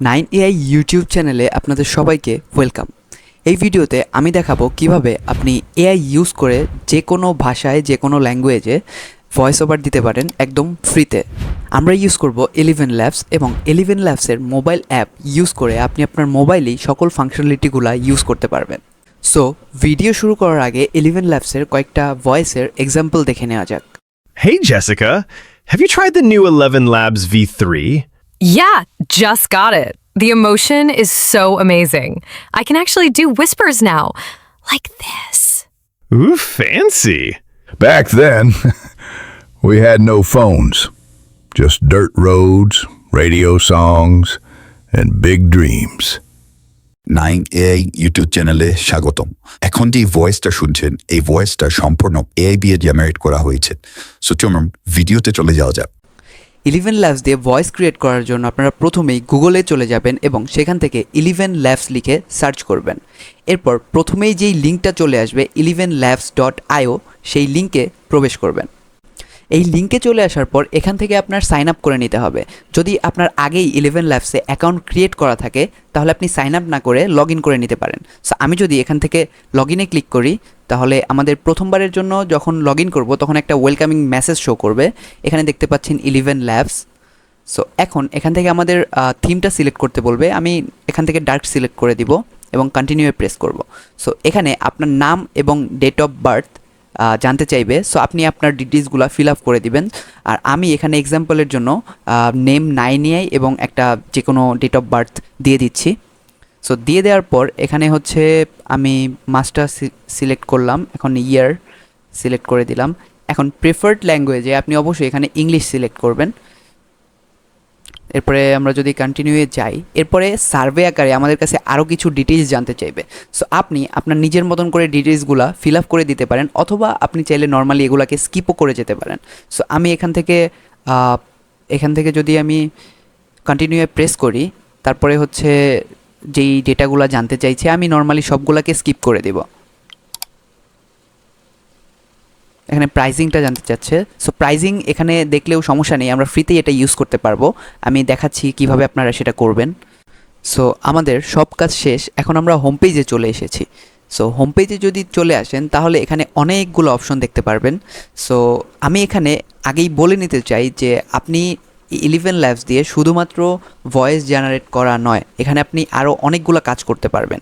Nine AI YouTube চ্যানেলে আপনাদের সবাইকে ওয়েলকাম এই ভিডিওতে আমি দেখাবো কীভাবে আপনি এআই ইউজ করে যে কোনো ভাষায় যে কোনো ল্যাঙ্গুয়েজে ভয়েস ওভার দিতে পারেন একদম ফ্রিতে আমরা ইউজ করব এলিভেন ল্যাবস এবং এলিভেন ল্যাবসের মোবাইল অ্যাপ ইউজ করে আপনি আপনার মোবাইলেই সকল ফাংশনালিটিগুলো ইউজ করতে পারবেন সো ভিডিও শুরু করার আগে এলিভেন ল্যাবসের কয়েকটা ভয়েসের এক্সাম্পল দেখে নেওয়া যাক Hey, Jessica. Have you tried the new 11 Labs V3? Yeah, just got it. The emotion is so amazing. I can actually do whispers now, like this. Ooh, fancy. Back then, we had no phones, just dirt roads, radio songs, and big dreams. Nine AI YouTube চ্যানেলে স্বাগতম এখন যে ভয়েসটা শুনছেন এই ভয়েসটা সম্পূর্ণ AI দিয়ে জেনারেট করা হয়েছে সো চলুন ভিডিওতে চলে যাওয়া যাক ইলেভেন ল্যাবস দিয়ে ভয়েস ক্রিয়েট করার জন্য আপনারা প্রথমেই গুগলে চলে যাবেন এবং সেখান থেকে ইলেভেন ল্যাবস লিখে সার্চ করবেন। এরপর প্রথমেই যেই লিঙ্কটা চলে আসবে ইলেভেন ল্যাবস ডট আইও সেই লিঙ্কে প্রবেশ করবেন। এই লিঙ্কে চলে আসার পর এখান থেকে আপনার সাইন আপ করে নিতে হবে। যদি আপনার আগেই ইলেভেন ল্যাবসে অ্যাকাউন্ট ক্রিয়েট করা থাকে, তাহলে আপনি সাইন আপ না করে লগ ইন করে নিতে পারেন। সো আমি যদি এখান থেকে লগ ইনে ক্লিক করি, তাহলে আমাদের প্রথমবারের জন্য যখন লগ ইন করব, তখন একটা ওয়েলকামিং মেসেজ শো করবে। এখানে দেখতে পাচ্ছেন ইলেভেন ল্যাবস সো এখন এখান থেকে আমাদের থিমটা সিলেক্ট করতে বলবে। আমি এখান থেকে ডার্ক সিলেক্ট করে দিব এবং কন্টিনিউ প্রেস করব। সো এখানে আপনার নাম এবং ডেট অফ বার্থ জানতে চাইবে। সো আপনি আপনার ডিটেলসগুলো ফিল আপ করে দিবেন। আর আমি এখানে এক্সাম্পলের জন্য নেম নাইনিয়াই এবং একটা যে কোনো ডেট অফ বার্থ দিয়ে দিচ্ছি। সো দিয়ে দেওয়ার পর এখানে হচ্ছে আমি মাস্টার সিলেক্ট করলাম। এখন ইয়ার সিলেক্ট করে দিলাম। এখন প্রেফার্ড ল্যাঙ্গুয়েজে আপনি অবশ্যই এখানে ইংলিশ সিলেক্ট করবেন। এরপরে আমরা যদি কন্টিনিউয়ে যাই, এরপরে সার্ভে আকারে আমাদের কাছে আরও কিছু ডিটেলস জানতে চাইবে। সো আপনি আপনার নিজের মতন করে ডিটেলসগুলো ফিল আপ করে দিতে পারেন, অথবা আপনি চাইলে নর্মালি এগুলাকে স্কিপও করে যেতে পারেন। সো আমি এখান থেকে এখান থেকে যদি আমি কন্টিনিউয়ে প্রেস করি, তারপরে হচ্ছে যেই ডেটাগুলো জানতে চাইছে, আমি নর্মালি সবগুলোকে স্কিপ করে দেব। এখানে প্রাইজিংটা জানতে চাচ্ছে। সো প্রাইজিং এখানে দেখলেও সমস্যা নেই, আমরা ফ্রিতেই এটা ইউজ করতে পারব। আমি দেখাচ্ছি কীভাবে আপনারা সেটা করবেন। সো আমাদের সব কাজ শেষ। এখন আমরা হোম পেজে চলে এসেছি। সো হোম পেজে যদি চলে আসেন, তাহলে এখানে অনেকগুলো অপশন দেখতে পারবেন। সো আমি এখানে আগেই বলে নিতে চাই যে, আপনি ইলেভেন ল্যাবস দিয়ে শুধুমাত্র ভয়েস জেনারেট করা নয়, এখানে আপনি আরও অনেকগুলো কাজ করতে পারবেন।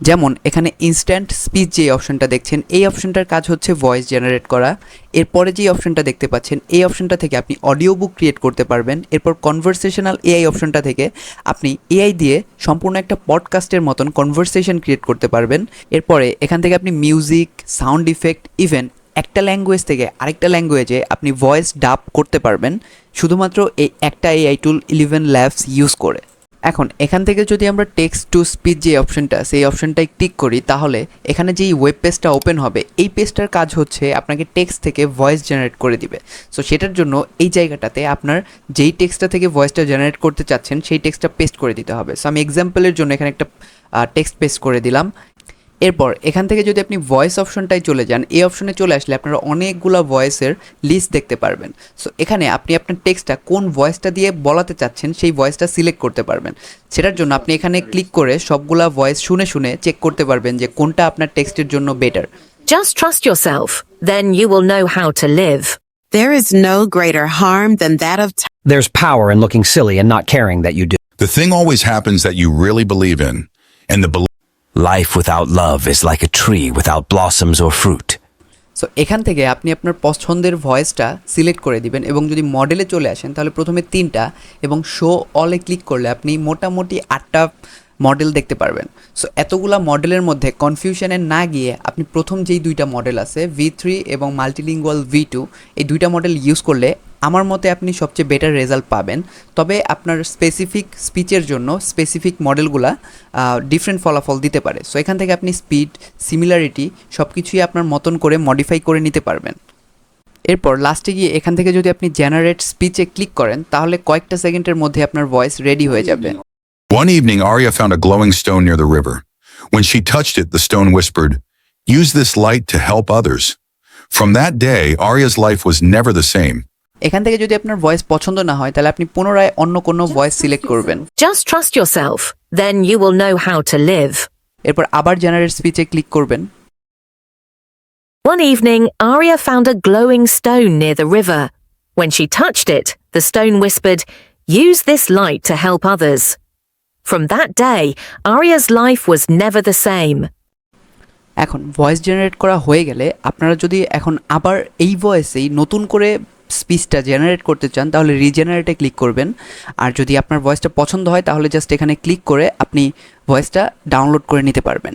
যেমন এখানে ইনস্ট্যান্ট স্পিচ যে অপশনটা দেখছেন, এই অপশনটার কাজ হচ্ছে ভয়েস জেনারেট করা। এরপরে যে অপশনটা দেখতে পাচ্ছেন, এই অপশনটা থেকে আপনি অডিও বুক ক্রিয়েট করতে পারবেন। এরপর কনভারসেশনাল এআই অপশনটা থেকে আপনি এআই দিয়ে সম্পূর্ণ একটা পডকাস্টের মতন কনভারসেশন ক্রিয়েট করতে পারবেন। এরপরে এখান থেকে আপনি মিউজিক সাউন্ড ইফেক্ট ইভেন একটা ল্যাঙ্গুয়েজ থেকে আরেকটা ল্যাঙ্গুয়েজে আপনি ভয়েস ডাব করতে পারবেন। শুধুমাত্র এই একটা AI tool Eleven Labs use করে। এখন, এখান থেকে যদি আমরা টেক্সট টু স্পিচ যে অপশনটা সেই অপশনটায় ক্লিক করি, তাহলে এখানে যেই ওয়েব পেজটা ওপেন হবে, এই পেজটার কাজ হচ্ছে আপনাকে টেক্সট থেকে ভয়েস জেনারেট করে দিবে। সো সেটার জন্য এই জায়গাটাতে আপনার যেই টেক্সটটা থেকে ভয়েসটা জেনারেট করতে চাচ্ছেন, সেই টেক্সটটা পেস্ট করে দিতে হবে। সো আমি এক্সাম্পলের জন্য এখানে একটা টেক্সট পেস্ট করে দিলাম। এরপর এখান থেকে যদি আপনি ভয়েস অপশনটায় চলে যান এই অপশনে চলে আসলে আপনারা অনেকগুলো ভয়েসের লিস্ট দেখতে পারবেন সো এখানে আপনি আপনার টেক্সটটা কোন ভয়েসটা দিয়ে বলাতে চাচ্ছেন সেই ভয়েসটা সিলেক্ট করতে পারবেন সেটার জন্য আপনি এখানে ক্লিক করে সবগুলা ভয়েস শুনে শুনে চেক করতে পারবেন যে কোনটা আপনার টেক্সটের জন্য better Just trust yourself, then you will know how to live. There is no greater harm than that of t- There's power in looking silly and not caring that you do. The thing always happens that you really believe in, and the Life without love is like a tree without blossoms or fruit. So এখান থেকে আপনি আপনার পছন্দের ভয়েসটা select করে দিবেন এবং যদি মডেলে চলে আসেন, তাহলে প্রথমে তিনটা এবং শো অলে ক্লিক করলে আপনি মোটামুটি আটটা মডেল দেখতে পারবেন সো এতগুলা মডেলের মধ্যে কনফিউশনে না গিয়ে আপনি প্রথম যেই দুইটা মডেল আছে ভি থ্রি এবং মাল্টিলিঙ্গুয়াল ভি টু এই দুইটা মডেল ইউজ করলে আমার মতে আপনি সবচেয়ে বেটার রেজাল্ট পাবেন তবে আপনার স্পেসিফিক স্পিচের জন্য স্পেসিফিক মডেলগুলা ডিফারেন্ট ফলাফল দিতে পারে সো এখান থেকে আপনি স্পিড সিমিলারিটি সব কিছুই আপনার মতন করে মডিফাই করে নিতে পারবেন এরপর লাস্টে গিয়ে এখান থেকে যদি আপনি জেনারেট স্পিচে ক্লিক করেন তাহলে কয়েকটা সেকেন্ডের মধ্যে আপনার ভয়েস রেডি হয়ে যাবে One evening, Arya found a glowing stone near the river. When she touched it, the stone whispered, Use this light to help others. From that day, Arya's life was never the same. এখান থেকে যদি আপনার voice পছন্দ না হয় তাহলে আপনি পুনরায় অন্য কোনো ভয়েস সিলেক্ট করবেন Just trust yourself. Then you will know how to live. এরপর আবার জেনারেট স্পিচে ক্লিক করবেন One evening, Arya found a glowing stone near the river. When she touched it, the stone whispered, Use this light to help others. From that day, Arya's life was never the same. এখন voice generate করা হয়ে গেলে আপনারা যদি এখন আবার এই ভয়েসেই নতুন করে স্পিচটা জেনারেট করতে চান, তাহলে রিজেনারেটে ক্লিক করবেন। আর যদি আপনার ভয়েসটা পছন্দ হয়, তাহলে জাস্ট এখানে ক্লিক করে আপনি ভয়েসটা ডাউনলোড করে নিতে পারবেন।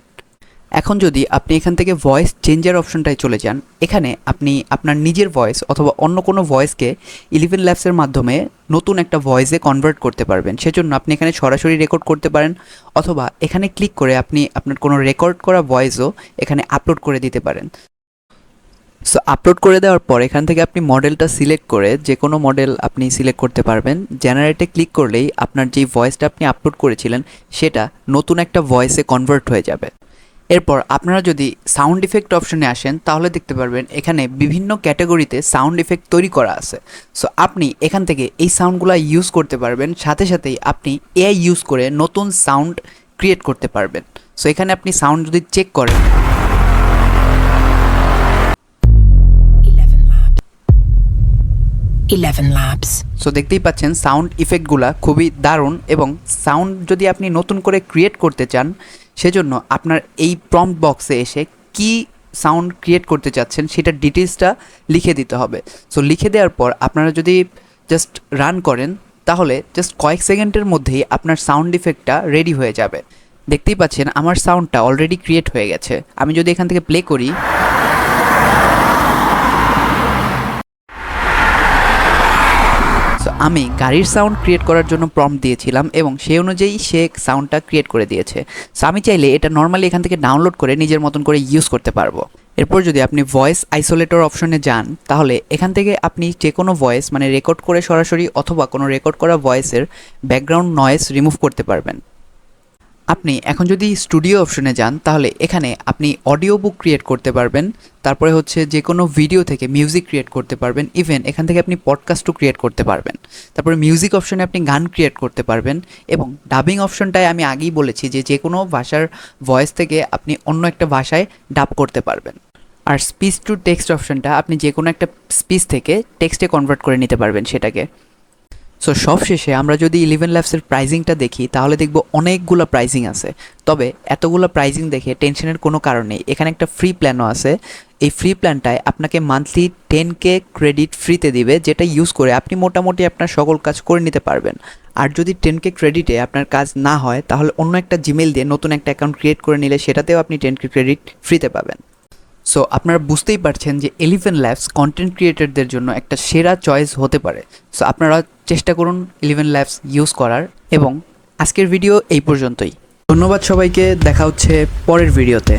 এখন যদি আপনি এখান থেকে ভয়েস চেঞ্জার অপশনটায় চলে যান, এখানে আপনি আপনার নিজের ভয়েস অথবা অন্য কোনো ভয়েসকে ইলেভেন ল্যাবসের মাধ্যমে নতুন একটা ভয়েসে কনভার্ট করতে পারবেন। সেজন্য আপনি এখানে সরাসরি রেকর্ড করতে পারেন, অথবা এখানে ক্লিক করে আপনি আপনার কোনো রেকর্ড করা ভয়েসও এখানে আপলোড করে দিতে পারেন। সো আপলোড করে দেওয়ার পর এখান থেকে আপনি মডেলটা সিলেক্ট করে যে কোনো মডেল আপনি সিলেক্ট করতে পারবেন। জেনারেটে ক্লিক করলেই আপনার যেই ভয়েসটা আপনি আপলোড করেছিলেন, সেটা নতুন একটা ভয়েসে কনভার্ট হয়ে যাবে। এরপর আপনারা যদি সাউন্ড ইফেক্ট অপশনে আসেন, তাহলে দেখতে পারবেন এখানে বিভিন্ন ক্যাটাগরিতে সাউন্ড ইফেক্ট তৈরি করা আছে। সো আপনি এখান থেকে এই সাউন্ডগুলো ইউজ করতে পারবেন, সাথে সাথেই আপনি এআই ইউজ করে নতুন সাউন্ড ক্রিয়েট করতে পারবেন। সো এখানে আপনি সাউন্ড যদি চেক করেন 11 Labs. সো দেখতেই পাচ্ছেন সাউন্ড ইফেক্টগুলা খুবই দারুণ এবং সাউন্ড যদি আপনি নতুন করে ক্রিয়েট করতে চান, সেজন্য আপনার এই প্রম্পট বক্সে এসে কি সাউন্ড ক্রিয়েট করতে চাচ্ছেন সেটার ডিটেলসটা লিখে দিতে হবে। সো লিখে দেওয়ার পর আপনারা যদি জাস্ট রান করেন, তাহলে জাস্ট কয়েক সেকেন্ডের মধ্যেই আপনার সাউন্ড ইফেক্টটা রেডি হয়ে যাবে। দেখতেই পাচ্ছেন, আমার সাউন্ডটা অলরেডি ক্রিয়েট হয়ে গেছে। আমি যদি এখান থেকে প্লে করি আমি গাড়ির সাউন্ড ক্রিয়েট করার জন্য প্রম দিয়েছিলাম এবং সেই অনুযায়ী সে সাউন্ডটা ক্রিয়েট করে দিয়েছে। সো আমি চাইলে এটা নর্মালি এখান থেকে ডাউনলোড করে নিজের মতন করে ইউজ করতে পারব। এরপর যদি আপনি ভয়েস আইসোলেটর অপশনে যান, তাহলে এখান থেকে আপনি যে কোনো ভয়েস মানে রেকর্ড করে সরাসরি অথবা কোনো রেকর্ড করা ভয়েসের ব্যাকগ্রাউন্ড নয়েস রিমুভ করতে পারবেন। আপনি এখন যদি স্টুডিও অপশনে যান, তাহলে এখানে আপনি অডিও বুক ক্রিয়েট করতে পারবেন। তারপরে হচ্ছে যে কোনো ভিডিও থেকে মিউজিক ক্রিয়েট করতে পারবেন। ইভেন এখান থেকে আপনি পডকাস্টও ক্রিয়েট করতে পারবেন। তারপরে মিউজিক অপশনে আপনি গান ক্রিয়েট করতে পারবেন। এবং ডাবিং অপশনটায় আমি আগেই বলেছি যে যে কোনো ভাষার ভয়েস থেকে আপনি অন্য একটা ভাষায় ডাব করতে পারবেন। আর স্পিচ টু টেক্সট অপশনটা আপনি যে কোনো একটা স্পিচ থেকে টেক্সটে কনভার্ট করে নিতে পারবেন সেটাকে। সো সবশেষে আমরা যদি ইলেভেন ল্যাবসের প্রাইজিংটা দেখি, তাহলে দেখব অনেকগুলো প্রাইজিং আছে। তবে এতগুলো প্রাইজিং দেখে টেনশনের কোনো কারণ নেই। এখানে একটা ফ্রি প্ল্যানও আছে। এই ফ্রি প্ল্যানটায় আপনাকে মান্থলি টেন কে ক্রেডিট ফ্রিতে দিবে, যেটা ইউজ করে আপনি মোটামুটি আপনার সকল কাজ করে নিতে পারবেন। আর যদি টেন কে ক্রেডিটে আপনার কাজ না হয়, তাহলে অন্য একটা জিমেল দিয়ে নতুন একটা অ্যাকাউন্ট ক্রিয়েট করে নিলে সেটাতেও আপনি টেন কে ক্রেডিট ফ্রিতে পাবেন। সো আপনারা বুঝতেই পারছেন যে এলিভেন ল্যাবস কন্টেন্ট ক্রিয়েটরদের জন্য একটা সেরা চয়েস হতে পারে। সো আপনারা চেষ্টা করুন ইলেভেন ল্যাবস ইউজ করার এবং আজকের ভিডিও এই পর্যন্তই। ধন্যবাদ সবাইকে, দেখা হচ্ছে পরের ভিডিওতে